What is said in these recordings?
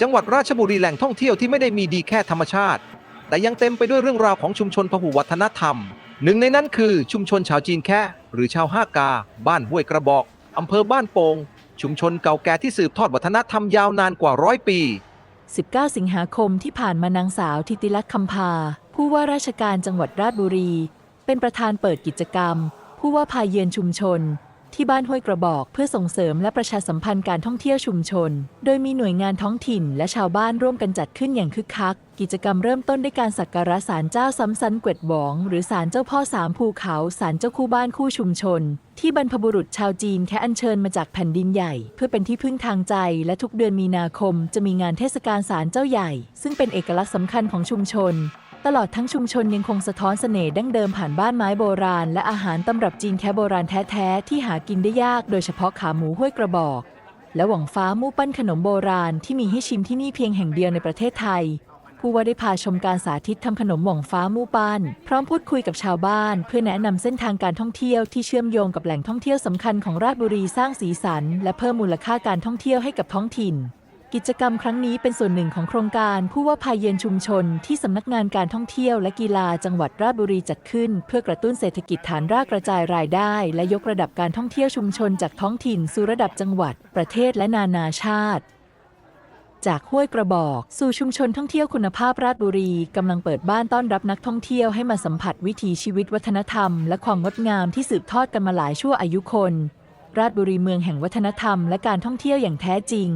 จังหวัดราชบุรีแหล่งท่องเที่ยวที่ไม่ได้มีดีแค่ธรรมชาติ แต่ยังเต็มไปด้วยเรื่องราวของชุมชนพหุวัฒนธรรม หนึ่งในนั้นคือชุมชนชาวจีนแค่ หรือชาวห้ากา บ้านห้วยกระบอกอำเภอบ้านโปงชุมชนเก่าแก่ที่สืบทอดวัฒนธรรมยาวนานกว่าร้อยปี 19 สิงหาคมที่ผ่านมานางสาวทิติลักษณ์คำพา ผู้ว่าราชการจังหวัดราชบุรี เป็นประธานเปิดกิจกรรม ผู้ว่าพาเยือนชุมชน ที่บ้านห้วยกระบอกเพื่อส่งเสริมและประชาสัมพันธ์การท่องเที่ยวชุมชน โดยมีหน่วยงานท้องถิ่นและชาวบ้านร่วมกันจัดขึ้นอย่างคึกคัก กิจกรรมเริ่มต้นด้วยการสักการะศาลเจ้าซ้ำซันเกวดหวองหรือศาลเจ้าพ่อสามภูเขาศาลเจ้าคู่บ้านคู่ชุมชน ที่บรรพบุรุษชาวจีนแค่อัญเชิญมาจากแผ่นดินใหญ่ เพื่อเป็นที่พึ่งทางใจ และทุกเดือนมีนาคม จะมีงานเทศกาลศาลเจ้าใหญ่ ซึ่งเป็นเอกลักษณ์สำคัญของชุมชน ตลอดทั้งชุมชนยังคงสะท้อนเสน่ห์ดั้งเดิมผ่านบ้านไม้โบราณ และอาหารตำรับจีนแค่โบราณแท้ๆ ที่หากินได้ยากโดยเฉพาะขาหมูห้วยกระบอก และหวังฟ้ามู่ปั้นขนมโบราณที่มีให้ชิมที่นี่เพียงแห่งเดียวในประเทศไทย ผู้ว่าได้พาชมการสาธิตทำขนมหม่องฟ้ามู่ปั้นพร้อมพูดคุยกับชาวบ้าน เพื่อแนะนำเส้นทางการท่องเที่ยวที่เชื่อมโยงกับแหล่งท่องเที่ยวสำคัญของราชบุรีสร้างสีสัน และเพิ่มมูลค่าการท่องเที่ยวให้กับท้องถิ่น กิจกรรมครั้งนี้เป็นส่วนหนึ่งของโครงการผู้ว่าพายเยือนชุมชน ที่สำนักงานการท่องเที่ยวและกีฬาจังหวัดราชบุรีจัดขึ้น เพื่อกระตุ้นเศรษฐกิจฐานรากกระจายรายได้ และยกระดับการท่องเที่ยวชุมชนจากท้องถิ่นสู่ระดับจังหวัด ประเทศและนานาชาติ จากห้วยกระบอก สู่ชุมชนท่องเที่ยวคุณภาพราชบุรีกำลังเปิดบ้านต้อนรับนักท่องเที่ยวให้มาสัมผัสวิถีชีวิตวัฒนธรรม และความงดงามที่สืบทอดกันมาหลายชั่วอายุคน ราชบุรีเมืองแห่งวัฒนธรรม และการท่องเที่ยวอย่างแท้จริง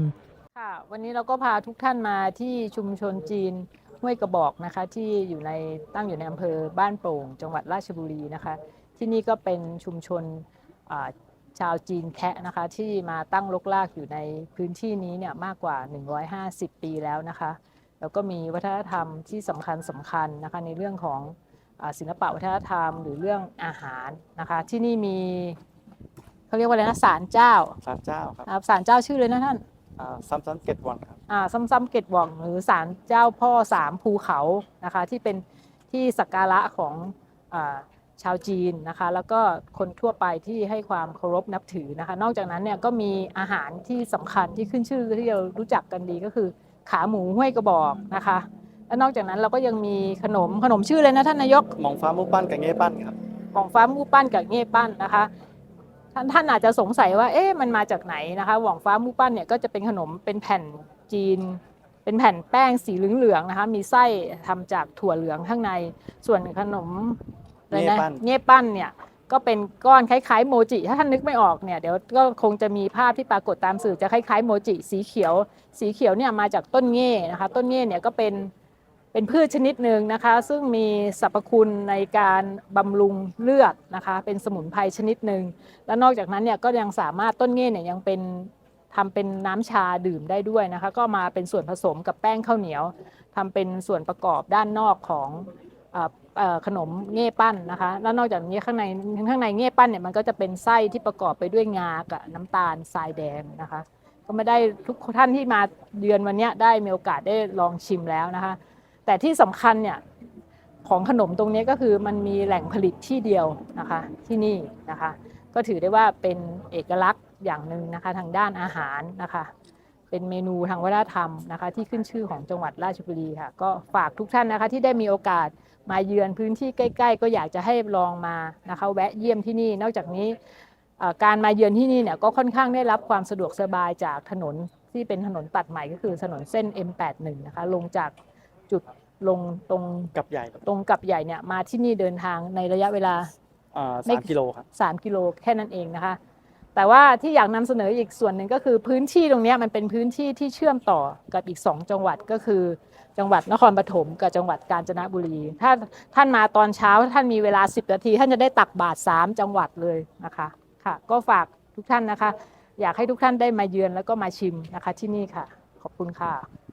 ค่ะ วันนี้เราก็พาทุกท่านมาที่ชุมชนจีนห้วยกระบอกนะคะ ที่อยู่ในตั้งอยู่ในอำเภอบ้านโป่ง จังหวัดราชบุรีนะคะ ที่นี่ก็เป็นชุมชนอ่าชาวจีนแคะนะคะ ที่มาตั้งรกรากอยู่ในพื้นที่นี้เนี่ยมากกว่า 150 ปีแล้วนะคะ แล้วก็มีวัฒนธรรมที่สำคัญสำคัญนะคะในเรื่องของอาศิลปะวัฒนธรรม หรือเรื่องอาหารนะคะ ที่นี่มีเขาเรียกว่าอะไรนะศาลเจ้าศาลเจ้าครับนะครับศาลเจ้าชื่อเลยนะท่านอ่า ซัมซันเก็ตวันครับอ่าซ้ำๆเกตหว่องหรือศาลเจ้าพ่อสามภูเขานะคะที่เป็นที่สักการะของอาชาวจีนนะคะแล้วก็คนทั่วไปที่ให้ความเคารพนับถือนะคะนอกจากนั้นเนี่ยก็มีอาหารที่สำคัญที่ขึ้นชื่อที่เรารู้จักกันดีก็คือ ขาหมูห้วยกระบอกนะคะและนอกจากนั้นเราก็ยังมีขนมขนมชื่อเลยนะท่านนายกมองฟ้ามุกปั้นกับเงี้ยปั้นครับของฟ้ามู่ปั้นกับเง่ปั้นนะคะ ท่านท่านอาจจะสงสัยว่าเอ๊ะมันมาจากไหนนะคะหว่องฟ้ามู่ปั้นเนี่ยก็จะเป็นขนมเป็นแผ่นจีน เป็นแผ่นแป้งสีเหลืองๆนะคะมีไส้ทำจากถั่วเหลืองข้างใน ส่วนขนมอะไรนะเง่ปั้นเง่ปั้นเนี่ยก็เป็นก้อนคล้ายๆโมจิ ถ้าท่านนึกไม่ออกเนี่ยเดี๋ยวก็คงจะมีภาพที่ปรากฏตามสื่อจะคล้ายๆโมจิสีเขียว สีเขียวเนี่ยมาจากต้นเง่นะคะต้นเง่เนี่ยก็เป็น เป็นพืชชนิดหนึ่งนะคะ ซึ่งมีสรรพคุณในการบำรุงเลือดนะคะ เป็นสมุนไพรชนิดหนึ่งและนอกจากนั้นเนี่ยก็ยังสามารถต้นเง่เนี่ยยังเป็นทำเป็นน้ำชาดื่มได้ด้วยนะคะ ก็มาเป็นส่วนผสมกับแป้งข้าวเหนียวทำเป็นส่วนประกอบด้านนอกของขนมเง่ปั้นนะคะ แล้วนอกจากนี้ข้างในข้างในเง่ปั้นเนี่ยมันก็จะเป็นไส้ที่ประกอบไปด้วยงากับน้ำตาลทรายแดงนะคะ ก็ไม่ได้ทุกท่านที่มาเยือนวันนี้ได้มีโอกาสได้ลองชิมแล้วนะคะ แต่ที่สำคัญเนี่ยของขนมตรงนี้ก็คือมันมีแหล่งผลิตที่เดียวนะคะที่นี่นะคะ ก็ถือได้ว่าเป็นเอกลักษณ์อย่างหนึ่งนะคะทางด้านอาหารนะคะ เป็นเมนูทางวัฒนธรรมนะคะ ที่ขึ้นชื่อของจังหวัดราชบุรีค่ะ ก็ฝากทุกท่านนะคะที่ได้มีโอกาสมาเยือนพื้นที่ใกล้ ๆ ก็อยากจะให้ลองมานะคะแวะเยี่ยมที่นี่ นอกจากนี้การมาเยือนที่นี่เนี่ยก็ค่อนข้างได้รับความสะดวกสบายจากถนนที่เป็นถนนตัดใหม่ก็คือถนนเส้น M81 นะคะลงจาก จุดลงตรงกับใหญ่ครับตรงกับใหญ่เนี่ยมาที่นี่เดินทางในระยะเวลาอ่าไม่สามกิโลครับ3กิโลแค่นั้นเองนะคะ แต่ว่าที่อยากนำเสนออีกส่วนหนึ่งก็คือพื้นที่ตรงเนี้ยมันเป็นพื้นที่ที่เชื่อมต่อกับอีก 2 จังหวัดก็คือ จังหวัดนครปฐมกับจังหวัดกาญจนบุรี ถ้าท่านมาตอนเช้าท่านมีเวลา 10 นาที ท่านจะได้ตักบาตร3จังหวัดเลยนะคะค่ะก็ฝากทุกท่านนะคะ อยากให้ทุกท่านได้มาเยือนแล้วก็มาชิมนะคะที่นี่ค่ะ ขอบคุณค่ะ